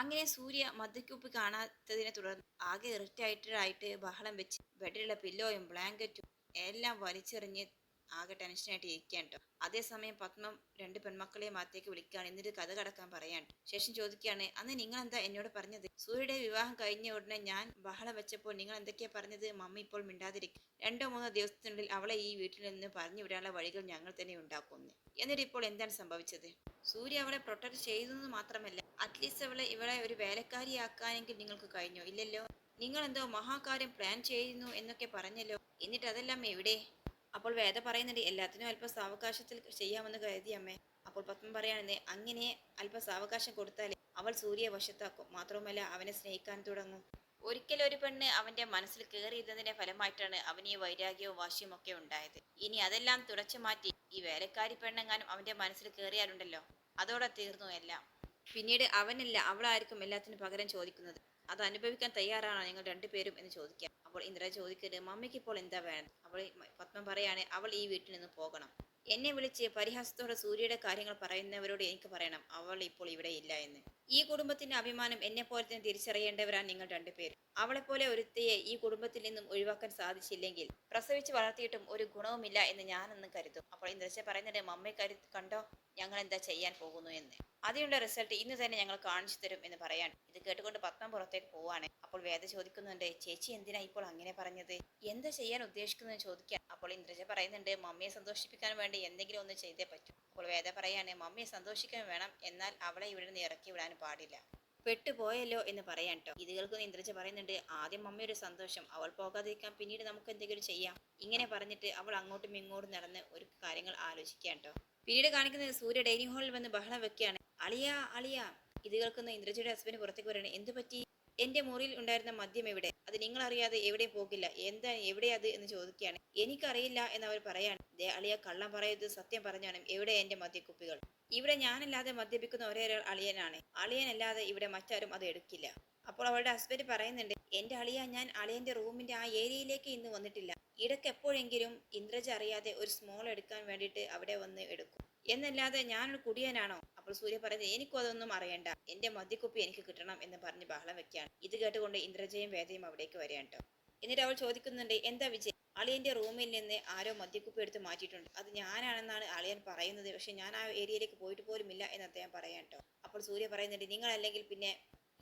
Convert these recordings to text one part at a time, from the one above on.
അങ്ങനെ സൂര്യ മദ്യക്കുപ്പി കാണാത്തതിനെ തുടർന്ന് ആകെ ഇറിറ്റായിട്ടായിട്ട് ബഹളം വെച്ച് ബെഡിലുള്ള പില്ലോയും ബ്ലാങ്കറ്റും എല്ലാം വലിച്ചെറിഞ്ഞ് ആകെ ടെൻഷനായിട്ട് ഇരിക്കാൻ അതേസമയം പത്മം രണ്ട് പെൺമക്കളെയും മാത്തേക്ക് വിളിക്കുകയാണ്. എന്നിട്ട് കഥ കടക്കാൻ പറയാൻ ശേഷം ചോദിക്കുകയാണ് അന്ന് നിങ്ങൾ എന്താ എന്നോട് പറഞ്ഞത്? സൂര്യയുടെ വിവാഹം കഴിഞ്ഞ ഉടനെ ഞാൻ ബഹളം വെച്ചപ്പോൾ നിങ്ങൾ എന്തൊക്കെയാ പറഞ്ഞത്? മമ്മി ഇപ്പോൾ മിണ്ടാതിരിക്കും. രണ്ടോ മൂന്നോ ദിവസത്തിനുള്ളിൽ അവളെ ഈ വീട്ടിൽ നിന്ന് പറഞ്ഞു വിടാനുള്ള വഴികൾ ഞങ്ങൾ തന്നെ ഉണ്ടാക്കുന്നു. എന്നിട്ട് ഇപ്പോൾ എന്താണ് സംഭവിച്ചത്? സൂര്യ അവളെ പ്രൊട്ടക്ട് ചെയ്തെന്ന് മാത്രമല്ല അറ്റ്ലീസ്റ്റ് അവളെ ഇവളെ ഒരു വേലക്കാരിയാക്കാനെങ്കിൽ നിങ്ങൾക്ക് കഴിഞ്ഞോ? ഇല്ലല്ലോ. നിങ്ങൾ എന്തോ മഹാകാര്യം പ്ലാൻ ചെയ്യുന്നു എന്നൊക്കെ പറഞ്ഞല്ലോ. എന്നിട്ട് അതെല്ലാം എവിടെ? അപ്പോൾ വേദ പറയുന്നുണ്ട് എല്ലാത്തിനും അല്പം സാവകാശത്തിൽ ചെയ്യാമെന്ന് കരുതി അമ്മേ. അപ്പോൾ പത്മം പറയാണെന്ന് അങ്ങനെ അല്പം സാവകാശം കൊടുത്താലേ അവൾ സൂര്യയെ വശത്താക്കും മാത്രവുമല്ല അവനെ സ്നേഹിക്കാൻ തുടങ്ങും. ഒരിക്കൽ ഒരു പെണ്ണ് അവന്റെ മനസ്സിൽ കയറിയതിന്റെ ഫലമായിട്ടാണ് അവന് ഈ വൈരാഗ്യവും വാശിയും ഒക്കെ ഉണ്ടായത്. ഇനി അതെല്ലാം തുടച്ചു മാറ്റി ഈ വേലക്കാരി പെണ്ണെങ്ങാനും അവന്റെ മനസ്സിൽ കയറിയാലുണ്ടല്ലോ. അതോടെ തീർന്നു എല്ലാം. പിന്നീട് അവനല്ല അവളായിരിക്കും എല്ലാത്തിനും പകരം ചോദിക്കുന്നത്. അത് അനുഭവിക്കാൻ തയ്യാറാണോ നിങ്ങൾ രണ്ടുപേരും എന്ന് ചോദിക്കാം. അപ്പോൾ ഇന്ദ്ര ചോദിക്കരുത് മമ്മിക്ക് ഇപ്പോൾ എന്താ വേണം? അവൾ പത്മം പറയാണ് അവൾ ഈ വീട്ടിൽ നിന്ന് പോകണം. എന്നെ വിളിച്ച് പരിഹാസത്തോടെ സൂര്യയുടെ കാര്യങ്ങൾ പറയുന്നവരോട് എനിക്ക് പറയണം അവൾ ഇപ്പോൾ ഇവിടെ ഇല്ല എന്ന്. ഈ കുടുംബത്തിന്റെ അഭിമാനം എന്നെ പോലെ തന്നെ തിരിച്ചറിയേണ്ടവരാണ് നിങ്ങൾ രണ്ടുപേരും. അവളെപ്പോലെ ഒരുത്തിയെ ഈ കുടുംബത്തിൽ നിന്നും ഒഴിവാക്കാൻ സാധിച്ചില്ലെങ്കിൽ പ്രസവിച്ച് വളർത്തിയിട്ടും ഒരു ഗുണവുമില്ല എന്ന് ഞാനെന്ന് കരുതും. അപ്പോൾ ഇന്ദ്രശ പറയുന്നുണ്ട് മമ്മയെ കരു കണ്ടോ? ഞങ്ങൾ എന്താ ചെയ്യാൻ പോകുന്നു എന്ന്. അതിനുള്ള റിസൾട്ട് ഇന്ന് തന്നെ ഞങ്ങൾ കാണിച്ചു തരും എന്ന് പറയാൻ. ഇത് കേട്ടുകൊണ്ട് പത്മം പുറത്തേക്ക് പോവാണ്. അപ്പോൾ വേദ ചോദിക്കുന്നുണ്ട് ചേച്ചി എന്തിനാ ഇപ്പോൾ അങ്ങനെ പറഞ്ഞത്? എന്താ ചെയ്യാൻ ഉദ്ദേശിക്കുന്നത് ചോദിക്കാൻ. അപ്പോൾ ഇന്ദ്രജ പറയുന്നുണ്ട് മമ്മിയെ സന്തോഷിപ്പിക്കാൻ വേണ്ടി എന്തെങ്കിലും ഒന്ന് ചെയ്തേ പറ്റൂ. അപ്പോൾ വേദ പറയാണ് മമ്മിയെ സന്തോഷിക്കാൻ വേണം എന്നാൽ അവളെ ഇവിടെ നിന്ന് ഇറക്കി വിടാൻ പാടില്ല. പെട്ടുപോയല്ലോ എന്ന് പറയാൻ കേട്ടോ ഇത് കേൾക്കുന്ന ഇന്ദ്രജ പറയുന്നുണ്ട് ആദ്യം മമ്മിയുടെ സന്തോഷം അവൾ പോകാതിരിക്കാൻ പിന്നീട് നമുക്ക് എന്തെങ്കിലും ചെയ്യാം. ഇങ്ങനെ പറഞ്ഞിട്ട് അവൾ അങ്ങോട്ടും ഇങ്ങോട്ടും നടന്ന് ഒരു കാര്യങ്ങൾ ആലോചിക്കാൻ കേട്ടോ പിന്നീട് കാണിക്കുന്നത് സൂര്യ ഡൈനിങ് ഹാളിൽ വന്ന് ബഹളം വെക്കുകയാണ്. അളിയ അളിയ. ഇത് കേൾക്കുന്ന ഇന്ദ്രജയുടെ ഹസ്ബൻഡ് പുറത്തേക്ക് പറയണേ എന്ത് പറ്റി എന്റെ മുറിയിൽ ഉണ്ടായിരുന്ന മദ്യം എവിടെ? അത് നിങ്ങൾ അറിയാതെ എവിടെയും പോകില്ല എന്താ എവിടെ അത് എന്ന് ചോദിക്കുകയാണ്. എനിക്കറിയില്ല എന്ന് അവർ പറയാണ് ദേ അളിയ കള്ളം പറയരുത് സത്യം പറഞ്ഞാണ് എവിടെ എന്റെ മദ്യക്കുപ്പികൾ? ഇവിടെ ഞാനല്ലാതെ മദ്യപിക്കുന്ന ഒരേ ഒരാൾ അളിയനാണ്. അളിയനല്ലാതെ ഇവിടെ മറ്റാരും അത് എടുക്കില്ല. അപ്പോൾ അവളുടെ ഹസ്ബൻഡ് പറയുന്നുണ്ട് എന്റെ അളിയ ഞാൻ അളിയന്റെ റൂമിന്റെ ആ ഏരിയയിലേക്ക് ഇന്ന് വന്നിട്ടില്ല. ഇടയ്ക്ക് എപ്പോഴെങ്കിലും ഇന്ദ്രജ അറിയാതെ ഒരു സ്മോൾ എടുക്കാൻ വേണ്ടിയിട്ട് അവിടെ വന്ന് എടുക്കും. എന്നല്ലാതെ ഞാനൊരു കുടിയനാണോ? അപ്പോൾ സൂര്യ പറയുന്നത് എനിക്കും അതൊന്നും അറിയണ്ട. എന്റെ മദ്യക്കുപ്പി എനിക്ക് കിട്ടണം എന്ന് പറഞ്ഞ് ബഹളം വെക്കുകയാണ്. ഇത് കേട്ടുകൊണ്ട് ഇന്ദ്രജയും വേദയും അവിടേക്ക് വരികയാണ് എന്നിട്ട് അവൾ ചോദിക്കുന്നുണ്ട് എന്താ വിജയ്? അളിയന്റെ റൂമിൽ നിന്ന് ആരോ മദ്യക്കുപ്പി എടുത്ത് മാറ്റിയിട്ടുണ്ട്. അത് ഞാനാണെന്നാണ് അളിയൻ പറയുന്നത്. പക്ഷെ ഞാൻ ആ ഏരിയയിലേക്ക് പോയിട്ട് പോലുമില്ല എന്ന് അദ്ദേഹം പറയാട്ടോ അപ്പോൾ സൂര്യ പറയുന്നുണ്ട് നിങ്ങളല്ലെങ്കിൽ പിന്നെ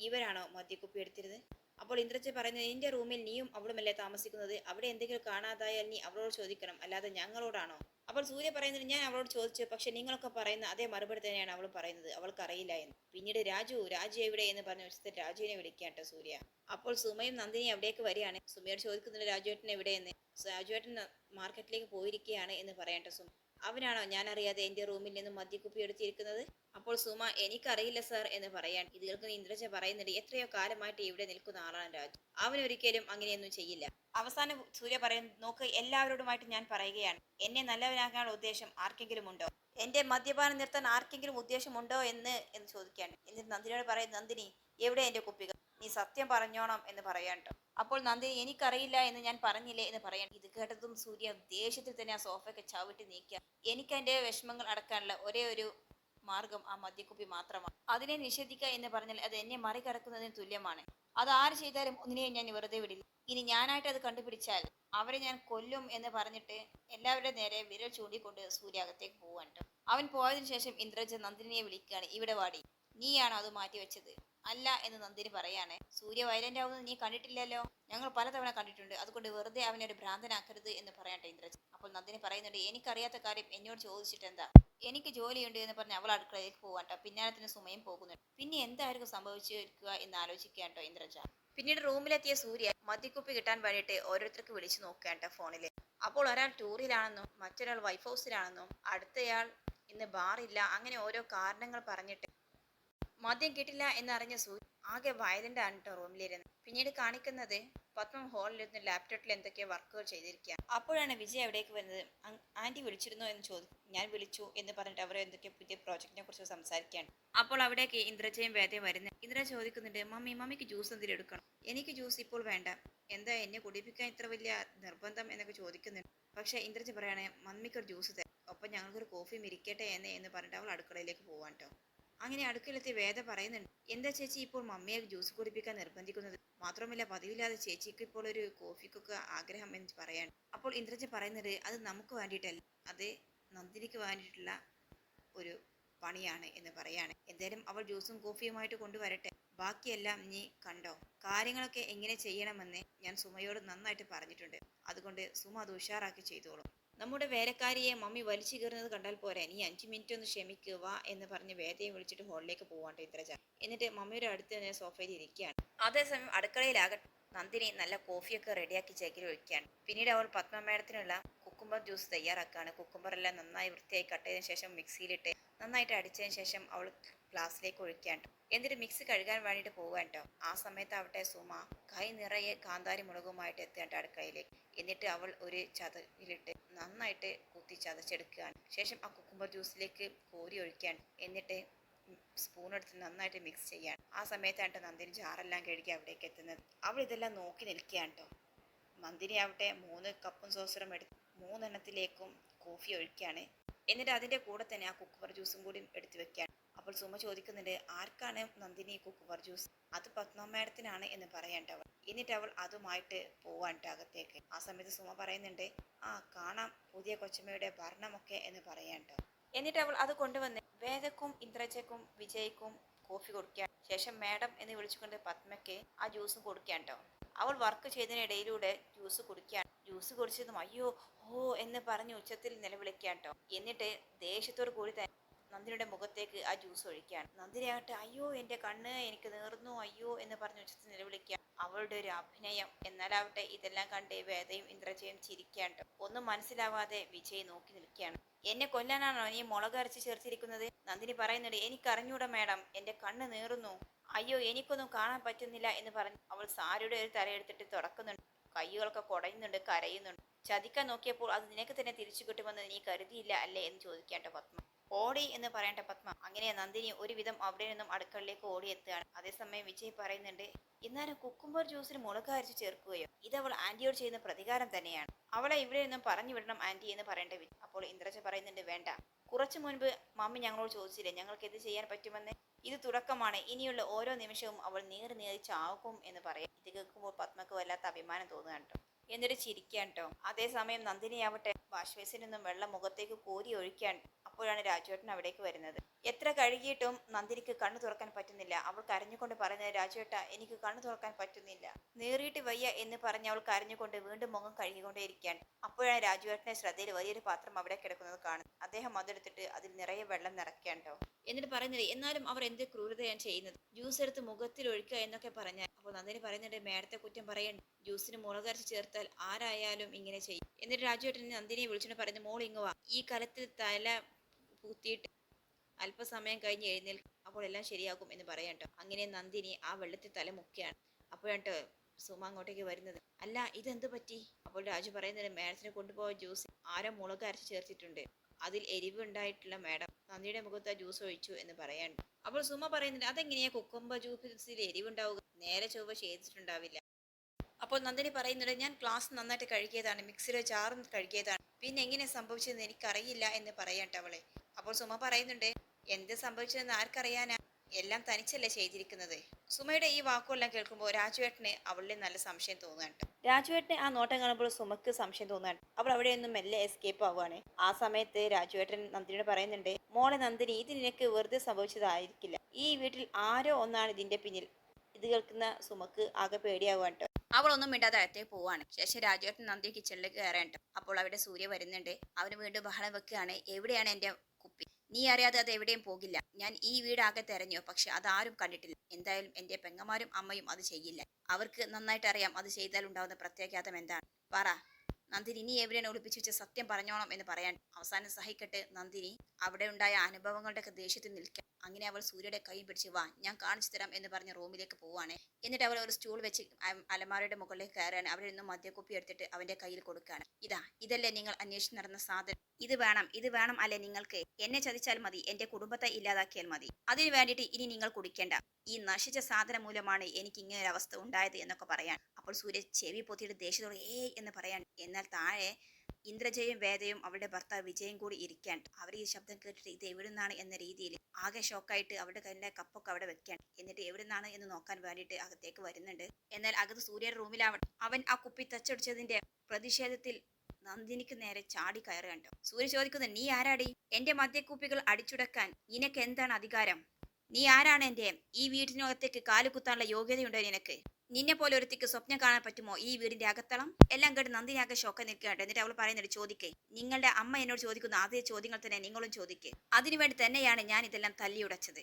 ഇവരാണോ മദ്യക്കുപ്പി എടുത്തിരുന്നത്? അപ്പോൾ ഇന്ദ്രജ പറയുന്നത് നിന്റെ റൂമിൽ നീയും അവളുമല്ലേ താമസിക്കുന്നത്? അവിടെ എന്തെങ്കിലും കാണാതായാൽ നീ അവളോട് ചോദിക്കണം. അല്ലാതെ ഞങ്ങളോടാണോ? അപ്പോൾ സൂര്യ പറയുന്നത് ഞാൻ അവളോട് ചോദിച്ചു പക്ഷെ നിങ്ങളൊക്കെ പറയുന്ന അതേ മറുപടി തന്നെയാണ് അവൾ പറയുന്നത്. അവൾക്ക് അറിയില്ല എന്ന്. പിന്നീട് രാജു രാജു എവിടെ? എന്ന് പറഞ്ഞ വെച്ചത് രാജുവിനെ വിളിക്കാട്ടോ സൂര്യ. അപ്പോൾ സുമയും നന്ദിനി അവിടേക്ക് വരികയാണ്? സുമയോട് ചോദിക്കുന്നുണ്ട് രാജുവേട്ടൻ എവിടെയെന്ന്? രാജുവേട്ടൻ മാർക്കറ്റിലേക്ക് പോയിരിക്കുകയാണ് എന്ന് പറയട്ടെ സുമ. അവനാണോ? ഞാൻ അറിയാതെ എന്റെ റൂമിൽ നിന്ന് മദ്യക്കുപ്പി എടുത്തിരിക്കുന്നത്. അപ്പോൾ സുമ എനിക്കറിയില്ല സർ എന്ന് പറയാൻ ഇത് കേൾക്കുന്ന ഇന്ദ്രജ പറയുന്നുണ്ട് എത്രയോ കാലമായിട്ട് ഇവിടെ നിൽക്കുന്ന ആളാണ് രാജു. അവൻ ഒരിക്കലും അങ്ങനെയൊന്നും ചെയ്യില്ല. അവസാനം സൂര്യ പറയുന്നു നോക്ക് എല്ലാവരോടുമായിട്ട് ഞാൻ പറയുകയാണ്. എന്നെ നല്ലവനാക്കാനുള്ള ഉദ്ദേശം ആർക്കെങ്കിലും ഉണ്ടോ? എന്റെ മദ്യപാനം നിർത്താൻ ആർക്കെങ്കിലും ഉദ്ദേശമുണ്ടോ എന്ന്? എന്ന് ചോദിക്കുകയാണ്. എന്നിട്ട് നന്ദിനിയോട് പറയുന്നു നന്ദിനി എവിടെ എന്റെ കുപ്പികൾ? നീ സത്യം പറഞ്ഞോണം എന്ന് പറയാൻ ട്ടോ. അപ്പോൾ നന്ദി എനിക്കറിയില്ല എന്ന് ഞാൻ പറഞ്ഞില്ലേ എന്ന് പറയാൻ ഇത് കേട്ടതും സൂര്യ ദേഷ്യത്തിൽ തന്നെ ആ സോഫയൊക്കെ ചവിട്ടി നീക്കുക. എനിക്ക് എന്റെ വിഷമങ്ങൾ അടക്കാനുള്ള ഒരേ ഒരു മാർഗം ആ മദ്യക്കുപ്പി മാത്രമാണ്. അതിനെ നിഷേധിക്കുക എന്ന് പറഞ്ഞാൽ അത് എന്നെ മറികടക്കുന്നതിന് തുല്യമാണ്. അത് ആര് ചെയ്താലും ഒന്നിനെയും ഞാൻ വെറുതെ വിടില്ല. ഇനി ഞാനായിട്ട് അത് കണ്ടുപിടിച്ചാൽ അവരെ ഞാൻ കൊല്ലും എന്ന് പറഞ്ഞിട്ട് എല്ലാവരുടെ നേരെ വിരൽ ചൂണ്ടിക്കൊണ്ട് സൂര്യ അകത്തേക്ക് പോവാൻ അവൻ പോയതിനു ശേഷം ഇന്ദ്രജ നന്ദിനിയെ വിളിക്കുകയാണ്. ഇവിടെ വാടി. നീയാണോ അത് മാറ്റി വെച്ചത് അല്ല എന്ന് നന്ദിനി പറയാണ്. സൂര്യ വയലന്റ് ആവുന്നത് നീ കണ്ടിട്ടില്ലല്ലോ? ഞങ്ങൾ പലതവണ കണ്ടിട്ടുണ്ട്. അതുകൊണ്ട് വെറുതെ അവനെ ഒരു ഭ്രാന്തനാക്കരുത് എന്ന് പറയട്ടെ ഇന്ദ്രജ് അപ്പോൾ നന്ദിനി പറയുന്നുണ്ട് എനിക്കറിയാത്ത കാര്യം എന്നോട് ചോദിച്ചിട്ട് എന്താ എനിക്ക് ജോലിയുണ്ട് എന്ന് പറഞ്ഞ് അവൾ അടുക്കളയിലേക്ക് പോകാട്ടോ പിന്നാലത്തിന് സുമയും പോകുന്നുണ്ട്. പിന്നെ എന്തായിരിക്കും സംഭവിച്ചിരിക്കുക എന്ന് ആലോചിക്കാട്ടോ ഇന്ദ്രജ. പിന്നീട് റൂമിലെത്തിയ സൂര്യ മദ്യക്കുപ്പി കിട്ടാൻ വേണ്ടിയിട്ട് ഓരോരുത്തർക്ക് വിളിച്ചു നോക്കുകയാട്ടോ ഫോണിൽ അപ്പോൾ ഒരാൾ ടൂറിലാണെന്നും മറ്റൊരാൾ വൈഫ് ഹൗസിലാണെന്നും അടുത്തയാൾ ഇന്ന് ബാറില്ല. അങ്ങനെ ഓരോ കാരണങ്ങൾ പറഞ്ഞിട്ട് മദ്യം കിട്ടില്ല എന്നറിഞ്ഞ സൂര്യ ആകെ വയലന്റ് ആണ് റൂമിലിരുന്ന് പിന്നീട് കാണിക്കുന്നത് പത്മം ഹോളിലിരുന്ന് ലാപ്ടോപ്പിൽ എന്തൊക്കെയോ വർക്കുകൾ ചെയ്തിരിക്കുകയാണ് അപ്പോഴാണ് വിജയ് അവിടേക്ക് വരുന്നത്? "അങ്- ആന്റി വിളിച്ചിരുന്നോ എന്ന് ചോദിച്ചു ഞാൻ വിളിച്ചു എന്ന് പറഞ്ഞിട്ട് അവരെ എന്തൊക്കെയോ പുതിയ പ്രോജക്റ്റിനെ കുറിച്ച് സംസാരിക്കുകയാണ് അപ്പോൾ അവിടേക്ക് ഇന്ദ്രജയും വേദയും വരുന്നത്. ഇന്ദ്ര ചോദിക്കുന്നുണ്ട് മമ്മി മമ്മിക്ക് ജ്യൂസ് എന്തിനും എടുക്കണം? എനിക്ക് ജ്യൂസ് ഇപ്പോൾ വേണ്ട. എന്താ എന്നെ കുടിപ്പിക്കാൻ ഇത്ര വലിയ നിർബന്ധം? എന്നൊക്കെ ചോദിക്കുന്നുണ്ട്. പക്ഷേ ഇന്ദ്രജ പറയാണ് മമ്മിക്കൊരു ജ്യൂസ് തരാം. ഒപ്പം ഞങ്ങൾക്കൊരു കോഫി മിരിക്കട്ടെ എന്ന് എന്ന് പറഞ്ഞിട്ട് അവൾ അടുക്കളയിലേക്ക് പോവാൻ കേട്ടോ അങ്ങനെ അടുക്കളത്തെ വേദ പറയുന്നുണ്ട് എന്താ ചേച്ചി ഇപ്പോൾ മമ്മിയെ ജ്യൂസ് കുടിപ്പിക്കാൻ നിർബന്ധിക്കുന്നത്? മാത്രമല്ല പതിവില്ലാതെ ചേച്ചിക്ക് ഇപ്പോൾ ഒരു കോഫിക്കൊക്കെ ആഗ്രഹം എന്ന് പറയാണ്. അപ്പോൾ ഇന്ദ്രജ പറയുന്നത് അത് നമുക്ക് വേണ്ടിയിട്ടല്ല അത് നന്ദിനിക്ക് വേണ്ടിയിട്ടുള്ള ഒരു പണിയാണ് എന്ന് പറയാണ്. എന്തായാലും അവൾ ജ്യൂസും കോഫിയുമായിട്ട് കൊണ്ടുവരട്ടെ. ബാക്കിയെല്ലാം നീ കണ്ടോ? കാര്യങ്ങളൊക്കെ എങ്ങനെ ചെയ്യണമെന്ന് ഞാൻ സുമയോട് നന്നായിട്ട് പറഞ്ഞിട്ടുണ്ട്. അതുകൊണ്ട് സുമ അത് ഉഷാറാക്കി ചെയ്തോളും. നമ്മുടെ വേലക്കാരിയെ മമ്മി വലിച്ചു കയറുന്നത് കണ്ടാൽ പോരാ? നീ അഞ്ചു മിനിറ്റ് ഒന്ന് ക്ഷമിക്കുക എന്ന് പറഞ്ഞ് വേദയെ വിളിച്ചിട്ട് ഹോളിലേക്ക് പോവാണ്ട് ഇന്ദ്രജ എന്നിട്ട് മമ്മിയുടെ അടുത്ത് തന്നെ സോഫയിൽ ഇരിക്കുകയാണ്. അതേസമയം അടുക്കളയിലാകട്ടെ. നന്ദിനി നല്ല കോഫിയൊക്കെ റെഡിയാക്കി ചേക്കിൽ ഒഴിക്കുകയാണ്. പിന്നീട് അവൾ പത്മ മേഡത്തിനുള്ള കുക്കുംബർ ജ്യൂസ് തയ്യാറാക്കുകയാണ്. കുക്കുംബർ എല്ലാം നന്നായി വൃത്തിയായി കട്ട് ചെയ്തതിനു ശേഷം മിക്സിയിലിട്ട് നന്നായിട്ട് അടിച്ചതിന് ശേഷം അവൾ ഗ്ലാസ്സിലേക്ക് ഒഴിക്കുകയാണ് എന്നിട്ട് മിക്സി കഴുകാൻ വേണ്ടിയിട്ട് പോവുകയാണ് കേട്ടോ ആ സമയത്ത് അവിടെ സുമ കൈ നിറയെ കാന്താരി മുളകുമായിട്ട് എത്തേണ്ട അടുക്കളയിലേക്ക് എന്നിട്ട് അവൾ ഒരു ചതയിലിട്ട് നന്നായിട്ട് കുത്തി ചതച്ചെടുക്കുകയാണ്. ശേഷം ആ കുക്കുംബർ ജ്യൂസിലേക്ക് കോരി ഒഴിക്കാൻ എന്നിട്ട് സ്പൂൺ എടുത്ത് നന്നായിട്ട് മിക്സ് ചെയ്യാണ് ആ സമയത്താണ് നന്ദിനി ജാറെല്ലാം കഴുകി അവിടേക്ക് എത്തുന്നത്. അവൾ ഇതെല്ലാം നോക്കി നിൽക്കുകയാണ് കേട്ടോ നന്ദിനി ആവട്ടെ മൂന്ന് കപ്പും സോസറും എടുത്ത് മൂന്നെണ്ണത്തിലേക്കും കോഫി ഒഴിക്കുകയാണ്. എന്നിട്ട് അതിന്റെ കൂടെ തന്നെ ആ കുക്കുമ്പർ ജ്യൂസും കൂടി എടുത്തു വെക്കുകയാണ്. അപ്പോൾ സുമ ചോദിക്കുന്നുണ്ട് ആർക്കാണ് നന്ദിനി കുക്കുവർ ജ്യൂസ് അത് പത്മ മാഡത്തിനാണ് എന്ന് പറയണ്ട അവൾ എന്നിട്ട് അവൾ അതുമായിട്ട് പോവാണ്ട് അകത്തേക്ക്. ആ സമയത്ത് സുമ പറയുന്നുണ്ട് ആ കാണാം. പുതിയ കൊച്ചമ്മയുടെ ഭരണമൊക്കെ എന്ന് പറയേണ്ട എന്നിട്ട് അവൾ അത് കൊണ്ടുവന്ന് വേദക്കും ഇന്ദ്രജക്കും വിജയ്ക്കും കോഫി കൊടുക്കുക ശേഷം മാഡം എന്ന് വിളിച്ചുകൊണ്ട് പത്മയ്ക്ക് ആ ജ്യൂസ് കൊടുക്കാൻ അവൾ വർക്ക് ചെയ്തതിനിടയിലൂടെ ജ്യൂസ് കുടിക്കാൻ ജ്യൂസ് കുടിച്ചതും അയ്യോ ഓ എന്ന് പറഞ്ഞ് ഉച്ചത്തിൽ നിലവിളിക്കാൻ എന്നിട്ട് ദേഷ്യത്തോട് കൂടി തന്നെ നന്ദിനിയുടെ മുഖത്തേക്ക് ആ ജ്യൂസ് ഒഴിക്കുകയാണ്. നന്ദിനിയാകട്ടെ അയ്യോ എന്റെ കണ്ണ് എനിക്ക് നേർന്നു അയ്യോ എന്ന് പറഞ്ഞ് ഉച്ചത്തിൽ നിലവിളിക്കുക അവളുടെ ഒരു അഭിനയം. എന്നാലാവട്ടെ ഇതെല്ലാം കണ്ട് വേദയും ഇന്ദ്രജയും ചിരിക്കാണ്ട് ഒന്നും മനസ്സിലാവാതെ വിജയ് നോക്കി നിൽക്കുകയാണ്. എന്നെ കൊല്ലാനാണോ നീ മുളക് അരച്ച് ചേർത്തിരിക്കുന്നത്? നന്ദിനി പറയുന്നുണ്ട് എനിക്കറിഞ്ഞൂടാ മാഡം. എന്റെ കണ്ണ് നേറുന്നു അയ്യോ എനിക്കൊന്നും കാണാൻ പറ്റുന്നില്ല എന്ന് പറഞ്ഞ് അവൾ സാരിയുടെ ഒരു തലയെടുത്തിട്ട് തുറക്കുന്നുണ്ട്. കൈകളൊക്കെ കുടയുന്നുണ്ട് കരയുന്നുണ്ട്. ചതിക്കാൻ നോക്കിയപ്പോൾ അത് നിനക്ക് തന്നെ തിരിച്ചു കിട്ടുമെന്ന് നീ കരുതിയില്ല അല്ലേ എന്ന് ചോദിക്കേണ്ട പത്മ. ഓടി എന്ന് പറയേണ്ട പത്മ. അങ്ങനെ നന്ദിനി ഒരുവിധം അവിടെ നിന്നും അടുക്കളയിലേക്ക് ഓടിയെത്തുകയാണ്. അതേസമയം വിജയ് പറയുന്നുണ്ട് എന്നാലും കുക്കുംബർ ജ്യൂസിന് മുളക് അരച്ച് ചേർക്കുകയോ? ഇതവൾ ആന്റിയോട് ചെയ്യുന്ന പ്രതികാരം തന്നെയാണ്. അവളെ ഇവിടെ നിന്നും പറഞ്ഞു വിടണം ആന്റി എന്ന് പറയേണ്ട വിജയ്. അപ്പോൾ ഇന്ദ്രജ പറയുന്നുണ്ട് വേണ്ട. കുറച്ചു മുൻപ് മമ്മി ഞങ്ങളോട് ചോദിച്ചില്ലേ ഞങ്ങൾക്ക് ഇത് ചെയ്യാൻ പറ്റുമെന്ന്? ഇത് തുടക്കമാണ്. ഇനിയുള്ള ഓരോ നിമിഷവും അവൾ നീറി നീറി ചാവും എന്ന് പറയാം. ഇത് കേൾക്കുമ്പോൾ പത്മക്ക് വല്ലാത്ത അഭിമാനം തോന്നുകയാണ് എന്നിട്ട് ചിരിക്കാൻ കേട്ടോ അതേസമയം നന്ദിനിയാവട്ടെ വാഷ് ബേസിൽ നിന്നും വെള്ളം മുഖത്തേക്ക് കോരി ഒഴിക്കാൻ അപ്പോഴാണ് രാജുവേട്ടൻ അവിടേക്ക് വരുന്നത്. എത്ര കഴുകിയിട്ടും നന്ദിനിക്ക് കണ്ണു തുറക്കാൻ പറ്റുന്നില്ല. അവൾ കരഞ്ഞുകൊണ്ട് പറയുന്നത് രാജുവേട്ട എനിക്ക് കണ്ണു തുറക്കാൻ പറ്റുന്നില്ല. നീറിയിട്ട് വയ്യ എന്ന് പറഞ്ഞ് അവൾ കരഞ്ഞുകൊണ്ട് വീണ്ടും മുഖം കഴുകിക്കൊണ്ടേയിരിക്കുകയാണ്. അപ്പോഴാണ് രാജുവേട്ടനെ ശ്രദ്ധയിൽ വലിയൊരു പാത്രം അവിടെ കിടക്കുന്നത് കാണുന്നത്. അദ്ദേഹം അതെടുത്തിട്ട് അതിൽ നിറയെ വെള്ളം നിറയ്ക്കണ്ടോ എന്നിട്ട് പറയുന്നത് എന്നാലും അവർ എന്ത് ക്രൂരതയാണ് ചെയ്യുന്നത്? ജ്യൂസ് എടുത്ത് മുഖത്തിൽ ഒഴിക്കുക എന്നൊക്കെ പറഞ്ഞാൽ അപ്പോൾ നന്ദിനി പറയുന്നുണ്ട് മേടത്തെ കുറ്റം പറയണ്ട. ജ്യൂസിന് മുളകരച്ച് ചേർത്താൽ ആരായാലും ഇങ്ങനെ ചെയ്യും. എന്നിട്ട് രാജുവേട്ടൻ നന്ദിനിയെ വിളിച്ചിട്ട് പറയുന്നത് മോൾ ഇങ്ങുവാ ഈ കലത്തിൽ തല പൂത്തിയിട്ട് അല്പസമയം കഴിഞ്ഞ് എഴുന്നേൽക്കും അപ്പോൾ എല്ലാം ശരിയാകും എന്ന് പറയാം കേട്ടോ. അങ്ങനെ നന്ദിനി ആ വെള്ളത്തിൽ തല മുക്കുകയാണ് അപ്പോഴാണ് സുമ അങ്ങോട്ടേക്ക് വരുന്നത്. അല്ല ഇതെന്ത് പറ്റി? അപ്പോൾ രാജു പറയുന്നത് മേഡത്തിന് കൊണ്ടുപോയ ജ്യൂസ് ആരോ മുളക് അരച്ച് ചേർത്തിട്ടുണ്ട്. അതിൽ എരിവ് ഉണ്ടായിട്ടുള്ള മാഡം. നന്ദിയുടെ മുഖത്ത് ആ ജ്യൂസ് ഒഴിച്ചു എന്ന് പറയാൻ. അപ്പോൾ സുമ പറയുന്നുണ്ട് അതെങ്ങനെയാ കുക്കുംബ ജ്യൂസിൽ എരിവുണ്ടാവുക? നേരെ ചൊവ്വ ചെയ്തിട്ടുണ്ടാവില്ല. അപ്പോൾ നന്ദിനി പറയുന്നുണ്ട് ഞാൻ ക്ലാസ് നന്നായിട്ട് കഴുകിയതാണ്. മിക്സിലോ ചാറും കഴുകിയതാണ്. പിന്നെ എങ്ങനെ സംഭവിച്ചതെന്ന് എനിക്കറിയില്ല എന്ന് പറയട്ടെ അവളെ. അപ്പോൾ സുമ പറയുന്നുണ്ട് എന്ത് സംഭവിച്ചതെന്ന് ആർക്കറിയാനാ? എല്ലാം തനിച്ചല്ലേ ചെയ്തിരിക്കുന്നത്? സുമയുടെ ഈ വാക്കുകളെല്ലാം കേൾക്കുമ്പോൾ രാജുവേട്ടന് അവളിൽ നല്ല സംശയം തോന്നുകയാണ്. രാജുവേട്ടന് ആ നോട്ടം കാണുമ്പോൾ സുമക്ക് സംശയം തോന്നുകയാണ്. അവൾ അവിടെ നിന്നും മെല്ലെ എസ്കേപ്പ് ആവുകയാണ്. ആ സമയത്ത് രാജുവേട്ടൻ നന്ദിനോട് പറയുന്നുണ്ട് മോളെ നന്ദിനി ഇത് നിനക്ക് വെറുതെ സംഭവിച്ചതായിരിക്കില്ല. ഈ വീട്ടിൽ ആരോ ഒന്നാണ് ഇതിന്റെ പിന്നിൽ. ഇത് കേൾക്കുന്ന സുമക്ക് ആകെ പേടിയാവുകയാണ് അവൾ അവളൊന്നും മിണ്ടാതെ അകത്തേക്ക് പോവാണ് ശേഷം രാജുവേട്ടൻ നന്ദി കിച്ചണിലേക്ക് കയറേണ്ട. അപ്പോൾ അവിടെ സൂര്യ വരുന്നുണ്ട്. അവന് വീണ്ടും ബഹളം വെക്കുകയാണ്. എവിടെയാണ് എന്റെ കുപ്പി നീ അറിയാതെ അത് എവിടെയും പോകില്ല. ഞാൻ ഈ വീടാകെ തെരഞ്ഞു. പക്ഷെ അതാരും കണ്ടിട്ടില്ല. എന്തായാലും എന്റെ പെങ്ങമാരും അമ്മയും അത് ചെയ്യില്ല. അവർക്ക് നന്നായിട്ട് അറിയാം അത് ചെയ്താൽ ഉണ്ടാവുന്ന പ്രത്യാഘാതം എന്താണ്. പറ. നന്ദിനി ഇനി എവിടെയാണ് ഒളിപ്പിച്ചു വെച്ച സത്യം പറഞ്ഞോണം എന്ന് പറയാൻ അവസാനം സഹിക്കട്ടെ നന്ദിനി. അവിടെ ഉണ്ടായ അനുഭവങ്ങളുടെ ഒക്കെ ദേഷ്യത്തിൽ നിൽക്കാൻ അങ്ങനെ അവൾ സൂര്യയുടെ കൈ പിടിച്ച് വാ ഞാൻ കാണിച്ചു തരാം എന്ന് പറഞ്ഞ് റൂമിലേക്ക് പോവാണ് എന്നിട്ട് അവൾ ഒരു സ്റ്റൂൾ വെച്ച് അലമാരയുടെ മുകളിലേക്ക് കയറാണ് അവിടെ നിന്നും മദ്യക്കുപ്പി എടുത്തിട്ട് അവന്റെ കയ്യിൽ കൊടുക്കുകയാണ്. ഇതാ ഇതല്ലേ നിങ്ങൾ അന്വേഷിച്ച് നടന്ന സാധനം? ഇത് വേണം ഇത് വേണം അല്ലെ നിങ്ങൾക്ക്? എന്നെ ചതിച്ചാൽ മതി എന്റെ കുടുംബത്തെ ഇല്ലാതാക്കിയാൽ മതി. അതിനു വേണ്ടിയിട്ട് ഇനി നിങ്ങൾ കുടിക്കേണ്ട. ഈ നശിച്ച സാധനം മൂലമാണ് എനിക്ക് ഇങ്ങനെ ഒരു അവസ്ഥ ഉണ്ടായത് എന്നൊക്കെ പറയാൻ അപ്പോൾ സൂര്യ ചെവി പൊത്തിയിട്ട് ദേഷ്യത്തോടെ ഏ എന്ന് പറയാൻ എന്നാൽ താഴെ ഇന്ദ്രജയും വേദയും അവളുടെ ഭർത്താവ് വിജയും കൂടി ഇരിക്കാൻ അവർ ഈ ശബ്ദം കേട്ടിട്ട് ഇത് എവിടുന്നാണ് എന്ന രീതിയിൽ ആകെ ഷോക്കായിട്ട് അവരുടെ കയ്യിലെ കപ്പൊക്കെ അവിടെ വെക്കാൻ എന്നിട്ട് എവിടുന്നാണ് എന്ന് നോക്കാൻ വേണ്ടിയിട്ട് അകത്തേക്ക് വരുന്നുണ്ട്. എന്നാൽ അകത്ത് സൂര്യയുടെ റൂമിലാവട്ടെ അവൻ ആ കുപ്പി തച്ചടിച്ചതിന്റെ പ്രതിഷേധത്തിൽ നന്ദിനിക്ക് നേരെ ചാടി കയറുകണ്ടോ സൂര്യ ചോദിക്കുന്നു നീ ആരാടി? എന്റെ മദ്യക്കുപ്പികൾ അടിച്ചുടക്കാൻ നിനക്ക് എന്താണ് അധികാരം? നീ ആരാണ് എന്റെ? ഈ വീടിനകത്തേക്ക് കാലുകുത്താനുള്ള യോഗ്യതയുണ്ടോ നിനക്ക്? നിന്നെ പോലെ ഒരുത്തിക്ക് സ്വപ്നം കാണാൻ പറ്റുമോ ഈ വീടിന്റെ അകത്തളം? എല്ലാം കേട്ട് നന്ദിനിയാകെ ഷോക്ക നിൽക്കുകയാണ്. എന്നിട്ട് അവൾ പറയുന്നുണ്ട് ചോദിക്കേ. നിങ്ങളുടെ അമ്മ എന്നോട് ചോദിക്കുന്ന. ആദ്യ ചോദ്യങ്ങൾ തന്നെ നിങ്ങളും ചോദിക്കേ. അതിനുവേണ്ടി തന്നെയാണ് ഞാൻ ഇതെല്ലാം തല്ലിയുടച്ചത്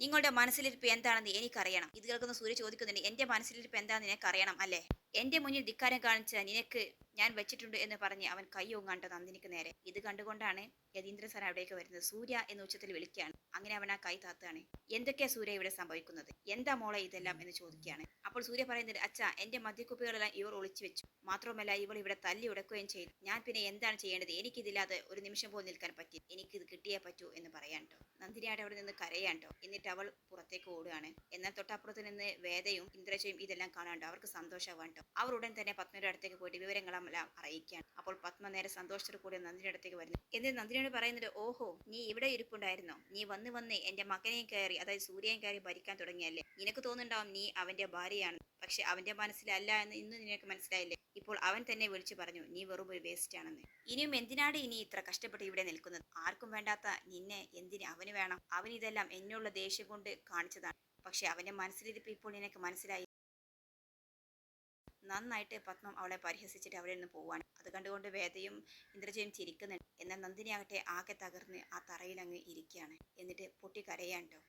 നിങ്ങളുടെ മനസ്സിലിരിപ്പ് എന്താണെന്ന് എനിക്കറിയണം. ഇത് കേൾക്കുന്ന സൂര്യ ചോദിക്കുന്നുണ്ട്. എന്റെ മനസ്സിലിരിപ്പ് എന്താണെന്ന് നിനക്കറിയണം അല്ലേ? എന്റെ മുന്നിൽ ധിക്കാരം കാണിച്ച നിനക്ക് ഞാൻ വെച്ചിട്ടുണ്ട് എന്ന് പറഞ്ഞ് അവൻ കൈയൊങ്ങാണ്ട് നന്ദിനിക്ക് നേരെ. ഇത് കണ്ടുകൊണ്ടാണ് യതീന്ദ്രൻ സാർ അവിടേക്ക് വരുന്നത്. സൂര്യ എന്ന ഉച്ചത്തിൽ വിളിക്കുകയാണ്. അങ്ങനെ അവൻ ആ കൈ താത്താണ്. എന്തൊക്കെയാ സൂര്യ ഇവിടെ സംഭവിക്കുന്നത്? എന്താ മോളെ ഇതെല്ലാം എന്ന് ചോദിക്കുകയാണ്. അപ്പോൾ സൂര്യ പറയുന്നത് അച്ഛാ എന്റെ മദ്യക്കുപ്പികളെല്ലാം ഇവർ ഒളിച്ചു വെച്ചു. മാത്രമല്ല ഇവൾ ഇവിടെ തല്ലി ഉടക്കുകയും ചെയ്തു. ഞാൻ പിന്നെ എന്താണ് ചെയ്യേണ്ടത്? എനിക്കിതില്ലാതെ ഒരു നിമിഷം പോലും നിൽക്കാൻ പറ്റി എനിക്കിത് കിട്ടിയേ പറ്റൂ എന്ന് പറയാണ്ടോ നന്ദിനിയാട് അവിടെ നിന്ന് കരയാണ്ടോ എന്നിട്ട് അവൾ പുറത്തേക്ക് ഓടുകയാണ്. എന്നാൽ തൊട്ടപ്പുറത്ത് നിന്ന് വേദയും ഇന്ദ്രജയും ഇതെല്ലാം കാണാണ്ടോ അവർക്ക് സന്തോഷമാവാണ്ടോ അവർ ഉടൻ തന്നെ പത്മയുടെ അടുത്തേക്ക് പോയിട്ട് വിവരങ്ങളെല്ലാം അറിയിക്കുകയാണ്. അപ്പോൾ പത്മ നേരെ സന്തോഷത്തോടു കൂടി നന്ദിയുടെ അടുത്തേക്ക് വരുന്നു. എന്നിട്ട് നന്ദിനിയോട് പറയുന്നത് ഓഹോ നീ ഇവിടെ ഇരിപ്പുണ്ടായിരുന്നോ? നീ വന്ന് വന്ന് എന്റെ മകനെയും കയറി അതായത് സൂര്യയും കയറി ഭരിക്കാൻ തുടങ്ങിയല്ലേ? നിനക്ക് തോന്നുന്നുണ്ടാവും നീ അവന്റെ ഭാര്യയാണ്. പക്ഷെ അവന്റെ മനസ്സിലല്ല എന്ന് ഇന്ന് നിനക്ക് മനസ്സിലായില്ലേ? ഇപ്പോൾ അവൻ തന്നെ വിളിച്ചു പറഞ്ഞു നീ വെറും ഒരു വേസ്റ്റ് ആണെന്ന്. ഇനിയും എന്തിനാണ് ഇനി ഇത്ര കഷ്ടപ്പെട്ട് ഇവിടെ നിൽക്കുന്നത്? ആർക്കും വേണ്ടാത്ത നിന്നെ എന്തിന് അവന് വേണം? അവൻ ഇതെല്ലാം എന്നുള്ള ദേഷ്യം കൊണ്ട് കാണിച്ചതാണ്. പക്ഷെ അവന്റെ മനസ്സിലിരിപ്പ് ഇപ്പോൾ നിനക്ക് മനസ്സിലായി നന്നായിട്ട് പത്മം അവളെ പരിഹസിച്ചിട്ട് അവിടെ നിന്ന് പോവാണ്. അത് കണ്ടുകൊണ്ട് വേദയും ഇന്ദ്രജയും ചിരിക്കുന്നുണ്ട്. എന്നാൽ നന്ദിനി ആകട്ടെ ആകെ തകർന്ന് ആ തറയിൽ അങ്ങ് ഇരിക്കുകയാണ്. എന്നിട്ട് പൊട്ടി കരയാണ്ടോ